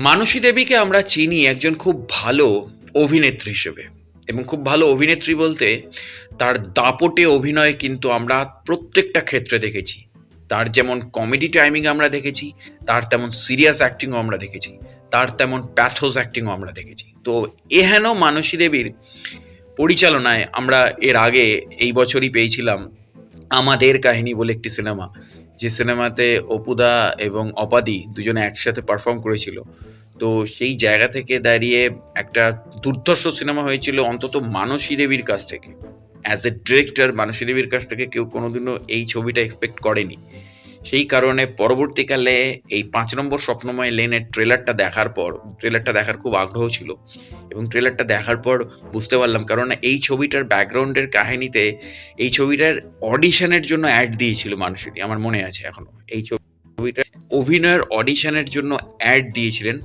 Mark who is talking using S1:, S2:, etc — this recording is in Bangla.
S1: মানসী দেবীকে আমরা চিনি একজন খুব ভালো অভিনেত্রী হিসেবে। এবং খুব ভালো অভিনেত্রী বলতে তার দাপটে অভিনয় কিন্তু আমরা প্রত্যেকটা ক্ষেত্রে দেখেছি। তার যেমন কমেডি টাইমিং আমরা দেখেছি, তার তেমন সিরিয়াস অ্যাক্টিংও আমরা দেখেছি, তার তেমন প্যাথোস অ্যাক্টিংও আমরা দেখেছি। তো এহেন মানসী দেবীর পরিচালনায় আমরা এর আগে এই বছরই পেয়েছিলাম আমাদের কাহিনী বলে একটি সিনেমা যে সিনেমাতে অপুদা এবং অপাদি দুজনে একসাথে পারফর্ম করেছিল। তো সেই জায়গা থেকে দাঁড়িয়ে একটা দুর্ধর্ষ সিনেমা হয়েছিল অন্তত মানসী দেবীর কাছ থেকে। অ্যাজ এ ডিরেক্টর মানসী দেবীর কাছ থেকে কেউ কোনোদিনও এই ছবিটা এক্সপেক্ট করেনি। সেই কারণে পরবর্তীকালে এই পাঁচ নম্বর স্বপ্নময় লেনের ট্রেলারটা দেখার পর, ট্রেলারটা দেখার খুব আগ্রহ ছিল এবং ট্রেলারটা দেখার পর বুঝতে পারলাম কারণ এই ছবিটার ব্যাকগ্রাউন্ডের কাহিনীতে এই ছবিটার অডিশনের জন্য অ্যাড দিয়েছিল মানুষটি, আমার মনে আছে এখনও। এই ছবিটার অভিনয়ের অডিশনের জন্য অ্যাড দিয়েছিলেন